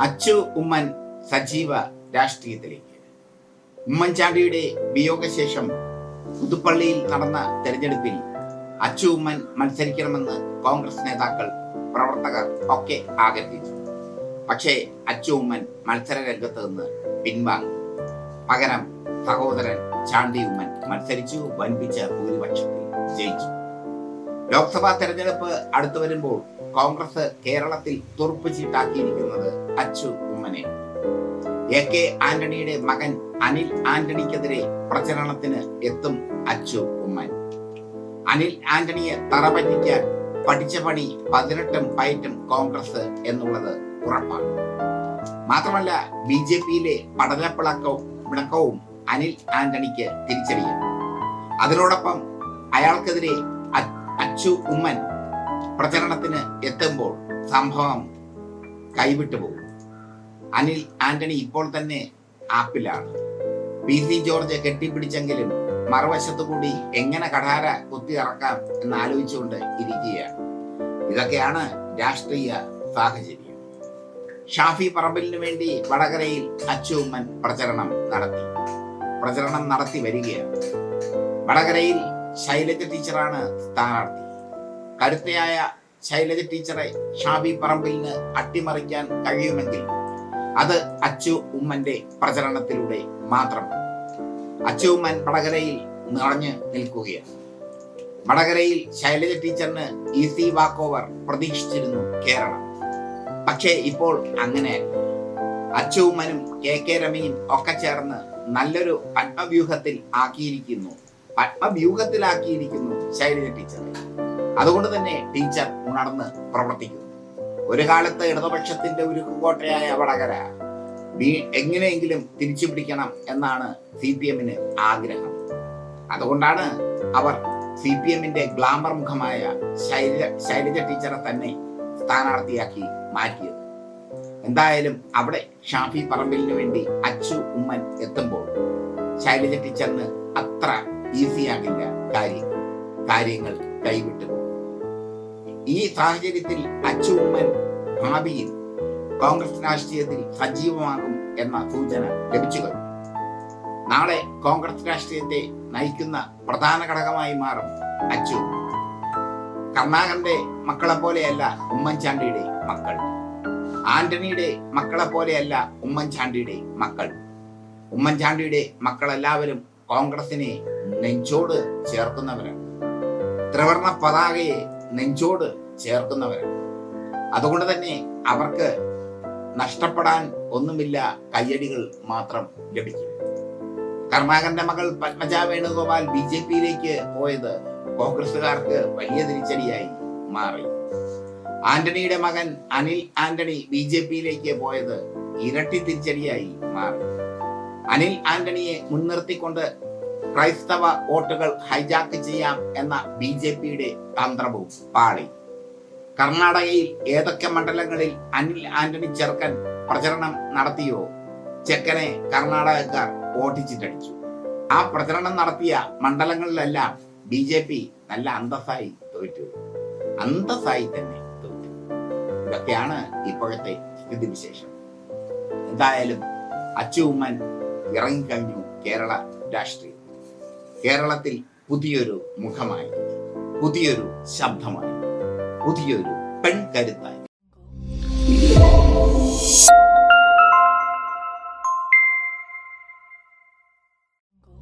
അച്ചു ഉമ്മൻ സജീവ രാഷ്ട്രീയത്തിലേക്ക്. ഉമ്മൻചാണ്ടിയുടെ വിയോഗശേഷം പുതുപ്പള്ളിയിൽ നടന്ന തെരഞ്ഞെടുപ്പിൽ അച്ചു ഉമ്മൻ മത്സരിക്കണമെന്ന് കോൺഗ്രസ് നേതാക്കൾ പ്രവർത്തകർ ഒക്കെ ആഗ്രഹിച്ചു. പക്ഷേ അച്ചു ഉമ്മൻ മത്സര രംഗത്ത് നിന്ന് പിൻവാങ്ങി. പകരം സഹോദരൻ ചാണ്ടി ഉമ്മൻ മത്സരിച്ചു വൻപിച്ച ഭൂരിപക്ഷത്തിൽ ജയിച്ചു. ലോക്സഭാ തെരഞ്ഞെടുപ്പ് അടുത്തു വരുമ്പോൾ കോൺഗ്രസ് കേരളത്തിൽ തുറുപ്പ് ചീട്ടാക്കിയിരിക്കുന്നത് അച്ചു ഉമ്മനെ. എ കെ ആന്റണിയുടെ മകൻ അനിൽ ആന്റണിക്കെതിരെ പ്രചരണത്തിന് എത്തും അച്ചു ഉമ്മൻ. അനിൽ ആന്റണിയെ തറപറ്റിക്കാൻ പഠിച്ച പണി പതിനെട്ടും പയറ്റും കോൺഗ്രസ് എന്നുള്ളത് ഉറപ്പാണ്. മാത്രമല്ല ബി ജെ പിയിലെ പടലപ്പിളക്കവും പിണക്കവും അനിൽ ആന്റണിക്ക് തിരിച്ചറിയും അതിനോടൊപ്പം അയാൾക്കെതിരെ അച്ചു ഉമ്മൻ പ്രചരണത്തിന് എത്തുമ്പോൾ സംഭവം കൈവിട്ടു പോകും. അനിൽ ആന്റണി ഇപ്പോൾ തന്നെ ആപ്പിലാണ്. പി സി ജോർജ് കെട്ടിപ്പിടിച്ചെങ്കിലും മറുവശത്തു കൂടി എങ്ങനെ കടാര കുത്തി ഇറക്കാം എന്ന് ആലോചിച്ചുകൊണ്ട് ഇരിക്കുകയാണ്. ഇതൊക്കെയാണ് രാഷ്ട്രീയ സാഹചര്യം. ഷാഫി പറമ്പലിന് വേണ്ടി വടകരയിൽ അച്ചു ഉമ്മൻ പ്രചരണം നടത്തി. പ്രചരണം നടത്തി വരികയാണ്. വടകരയിൽ ശൈലജ ടീച്ചറാണ് സ്ഥാനാർത്ഥി. കരുത്തയായ ശൈലജ ടീച്ചറെ ഷാബി പറമ്പിലിന് അട്ടിമറിക്കാൻ കഴിയുമെങ്കിൽ അത് അച്ചു ഉമ്മന്റെ പ്രചരണത്തിലൂടെ മാത്രം. അച്ചു ഉമ്മൻ വടകരയിൽ നിറഞ്ഞു നിൽക്കുകയാണ്. വടകരയിൽ ശൈലജ ടീച്ചറിന് ഈസി വാക്ക് ഓവർ പ്രതീക്ഷിച്ചിരുന്നു കേരളം. പക്ഷേ ഇപ്പോൾ അങ്ങനെ അച്ചു ഉമ്മനും കെ കെ രമയും ഒക്കെ ചേർന്ന് നല്ലൊരു പത്മവ്യൂഹത്തിൽ ആക്കിയിരിക്കുന്നു. പത്മവ്യൂഹത്തിലാക്കിയിരിക്കുന്നു ശൈലജ ടീച്ചറെ. അതുകൊണ്ട് തന്നെ ടീച്ചർ ഉണർന്ന് പ്രവർത്തിക്കുന്നു. ഒരു കാലത്ത് ഇടതുപക്ഷത്തിന്റെ ഉരുക്കുകോട്ടയായ വടകര എങ്ങനെയെങ്കിലും തിരിച്ചു പിടിക്കണം എന്നാണ് സി പി എമ്മിന് ആഗ്രഹം. അതുകൊണ്ടാണ് അവർ സി പി എമ്മിന്റെ ഗ്ലാമർ മുഖമായ ശൈലജ ശൈലജ ടീച്ചറെ തന്നെ സ്ഥാനാർത്ഥിയാക്കി മാറ്റിയത്. എന്തായാലും അവിടെ ഷാഫി പറമ്പിലിന് വേണ്ടി അച്ചു ഉമ്മൻ എത്തുമ്പോൾ ശൈലജ ടീച്ചറിന് അത്ര ഈസിയാകില്ല കാര്യം കാര്യങ്ങൾ കൈവിട്ടു ഈ സാഹചര്യത്തിൽ അച്ചു ഉമ്മൻ ഭാവിയിൽ കോൺഗ്രസ് രാഷ്ട്രീയത്തിൽ സജീവമാകും എന്ന സൂചന ലഭിച്ചു കഴിഞ്ഞു. നാളെ കോൺഗ്രസ് രാഷ്ട്രീയത്തെ നയിക്കുന്ന പ്രധാന ഘടകമായി മാറും അച്ചു. കർണാകരന്റെ മക്കളെ പോലെയല്ല ഉമ്മൻചാണ്ടിയുടെ മക്കൾ. ആന്റണിയുടെ മക്കളെ പോലെയല്ല ഉമ്മൻചാണ്ടിയുടെ മക്കൾ. ഉമ്മൻചാണ്ടിയുടെ മക്കളെല്ലാവരും കോൺഗ്രസിനെ നെഞ്ചോട് ചേർക്കുന്നവരാണ്. ത്രിവർണ പതാകയെ നെഞ്ചോട് ചേർക്കുന്നവരാണ് അതുകൊണ്ട് തന്നെ അവർക്ക് നഷ്ടപ്പെടാൻ ഒന്നുമില്ല കയ്യടികൾ മാത്രം ലഭിക്കും. കർണാകരന്റെ മകൾ പത്മജ വേണുഗോപാൽ ബി ജെ പിയിലേക്ക് പോയത് കോൺഗ്രസുകാർക്ക് വലിയ തിരിച്ചടിയായി മാറി. ആന്റണിയുടെ മകൻ അനിൽ ആന്റണി ബി ജെ പിയിലേക്ക് പോയത് ഇരട്ടി തിരിച്ചടിയായി മാറി. അനിൽ ആന്റണിയെ മുൻനിർത്തിക്കൊണ്ട് ക്രൈസ്തവ വോട്ടുകൾ ഹൈജാക്ക് ചെയ്യാം എന്ന ബി ജെ പിയുടെ തന്ത്രവും പാളി. കർണാടകയിൽ ഏതൊക്കെ മണ്ഡലങ്ങളിൽ അനിൽ ആന്റണി ചെറുക്കൻ പ്രചരണം നടത്തിയോ? ചെക്കനെ കർണാടകക്കാർ ഓട്ടിച്ചിട്ടടിച്ചു ആ പ്രചരണം നടത്തിയ മണ്ഡലങ്ങളിലെല്ലാം ബി ജെ പി നല്ല അന്തസ്സായി തോറ്റു. അന്തസ്സായി തന്നെ തോറ്റു. ഇതൊക്കെയാണ് ഇപ്പോഴത്തെ സ്ഥിതിവിശേഷം. എന്തായാലും അച്ചുമ്മൻ ഇറങ്ങിക്കഴിഞ്ഞു കേരള രാഷ്ട്രീയം. കേരളത്തിൽ പുതിയൊരു മുഖമായി പുതിയൊരു ശബ്ദമായി പുതിയൊരു പെൺകരുത്തായി.